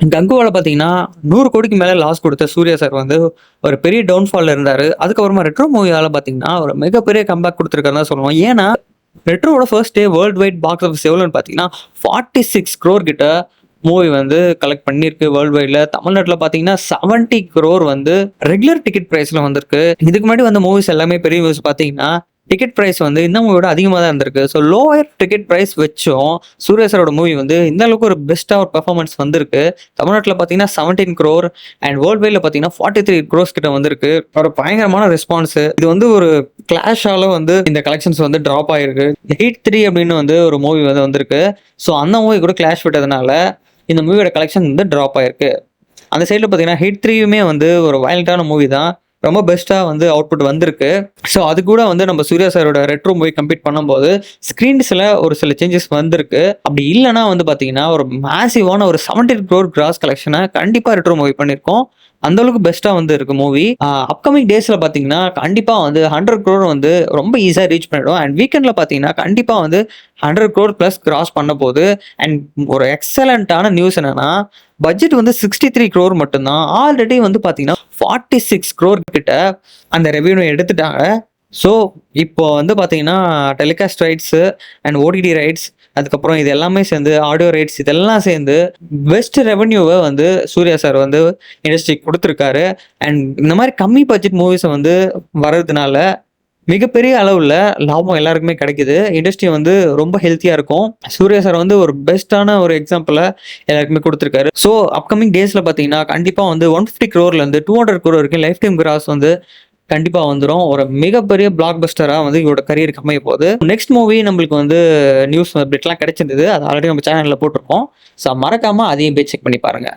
கங்குவால பார்த்தீங்கன்னா நூறு கோடிக்கு மேலே லாஸ் கொடுத்த சூர்யா சார் வந்து ஒரு பெரிய டவுன்ஃபாலில் இருந்தார். அதுக்கப்புறமா ரெட்ரோ மூவியால் பார்த்தீங்கன்னா ஒரு மிகப்பெரிய கம்பேக் கொடுத்துருக்காருன்னு சொல்லுவோம். ஏன்னா ரெட்ரோட first day worldwide box office எவ்வளோன்னு பார்த்தீங்கன்னா ஃபார்ட்டி சிக்ஸ் க்ரோர் கிட்ட மூவி வந்து கலெக்ட் பண்ணியிருக்கு வேர்ல்டு வைடில் தமிழ்நாட்டில் பார்த்தீங்கன்னா செவன்ட்டி க்ரோர் வந்து ரெகுலர் டிக்கெட் ப்ரைஸில் வந்திருக்கு. இதுக்கு முன்னாடி வந்த மூவிஸ் எல்லாமே பெரிய மூவிஸ் பார்த்தீங்கன்னா டிக்கெட் ப்ரைஸ் வந்து இந்த மூவியோட அதிகமாக தான் இருந்திருக்கு. ஸோ லோயர் டிக்கெட் ப்ரைஸ் வச்சும் சூர்யா சாரோட மூவி வந்து இந்த அளவுக்கு ஒரு பெஸ்ட்டாக ஒரு பெர்ஃபார்மன்ஸ் வந்திருக்கு. தமிழ்நாட்டில் பார்த்தீங்கன்னா செவன்டீன் க்ரோர் அண்ட் வேர்ல்டு வைடில் பார்த்தீங்கன்னா ஃபார்ட்டி த்ரீ க்ரோஸ் கிட்ட வந்திருக்கு. ஒரு பயங்கரமான ரெஸ்பான்ஸ் இது வந்து ஒரு கிளாஷால வந்து இந்த கலெக்ஷன்ஸ் வந்து ட்ராப் ஆயிருக்கு. எயிட் த்ரீ அப்படின்னு வந்து ஒரு மூவி வந்து வந்திருக்கு. ஸோ அந்த மூவி கூட கிளாஷ் விட்டதுனால இந்த மூவியோட கலெக்ஷன் வந்து ட்ராப் ஆயிருக்கு. அந்த சைடில் பார்த்தீங்கன்னா ஹிட் த்ரீயுமே வந்து ஒரு வயலண்டான மூவி தான். ரொம்ப பெஸ்ட்டாக வந்து அவுட்புட் வந்திருக்கு. ஸோ அது கூட வந்து நம்ம சூர்யா சாரோட ரெட்ரோ மூவி கம்ப்ளீட் பண்ணும்போது ஸ்க்ரீன்ஸில் ஒரு சில சேஞ்சஸ் வந்திருக்கு. அப்படி இல்லைன்னா வந்து பார்த்தீங்கன்னா ஒரு மேசிவான ஒரு செவன்டீன் க்ரோர் கிராஸ் கலெக்ஷனை கண்டிப்பாக ரெட்ரோ மூவி பண்ணியிருக்கோம் அந்த அளவுக்கு பெஸ்ட்டாக வந்து இருக்கு மூவி அப்கமிங் டேஸில் பார்த்தீங்கன்னா கண்டிப்பாக வந்து ஹண்ட்ரட் க்ரோர் வந்து ரொம்ப ஈஸியாக ரீச் பண்ணிடும். அண்ட் வீக்கெண்டில் பார்த்தீங்கன்னா கண்டிப்பாக வந்து ஹண்ட்ரட் க்ரோர் ப்ளஸ் கிராஸ் பண்ண போகுது அண்ட் ஒரு எக்ஸலண்ட்டான நியூஸ் என்னன்னா பட்ஜெட் வந்து சிக்ஸ்டி த்ரீ க்ரோர் மட்டும்தான். ஆல்ரெடி வந்து பார்த்தீங்கன்னா ஃபார்ட்டி சிக்ஸ் க்ரோர் கிட்ட அந்த ரெவென்யூ எடுத்துட்டாங்க. ஸோ இப்போ வந்து பார்த்தீங்கன்னா telecast rights and OTT rights அதுக்கப்புறம் இது எல்லாமே சேர்ந்து ஆடியோ ரைட்ஸ் இதெல்லாம் சேர்ந்து பெஸ்ட் ரெவன்யூவை வந்து சூர்யா சார் வந்து இண்டஸ்ட்ரிக்கு கொடுத்துருக்காரு. அண்ட் இந்த மாதிரி கம்மி பட்ஜெட் மூவிஸை வந்து வர்றதுனால மிகப்பெரிய அளவில் லாபம் எல்லாருக்குமே கிடைக்குது. இண்டஸ்ட்ரி வந்து ரொம்ப ஹெல்த்தியாக இருக்கும். சூர்யா சார் வந்து ஒரு பெஸ்ட்டான ஒரு எக்ஸாம்பிளை எல்லாருக்குமே கொடுத்துருக்காரு. ஸோ அப்கமிங் டேஸில் பார்த்தீங்கன்னா கண்டிப்பாக வந்து ஒன் ஃபிஃப்டி க்ரோர்லேருந்து டூ ஹண்ட்ரட் க்ரோர் வரைக்கும் லைஃப் டைம் கிராஸ் வந்து கண்டிப்பாக வந்துடும் ஒரு மிகப்பெரிய பிளாக் பஸ்டராக வந்து இவரோட கரியருக்கு அமைய போகுது. நெக்ஸ்ட் மூவி நம்மளுக்கு வந்து நியூஸ் அப்டேட்லாம் கிடைச்சிருந்தது. அது ஆல்ரெடி நம்ம சேனலில் போட்டிருக்கோம். ஸோ மறக்காமல் அதையும் போய் செக் பண்ணி பாருங்கள்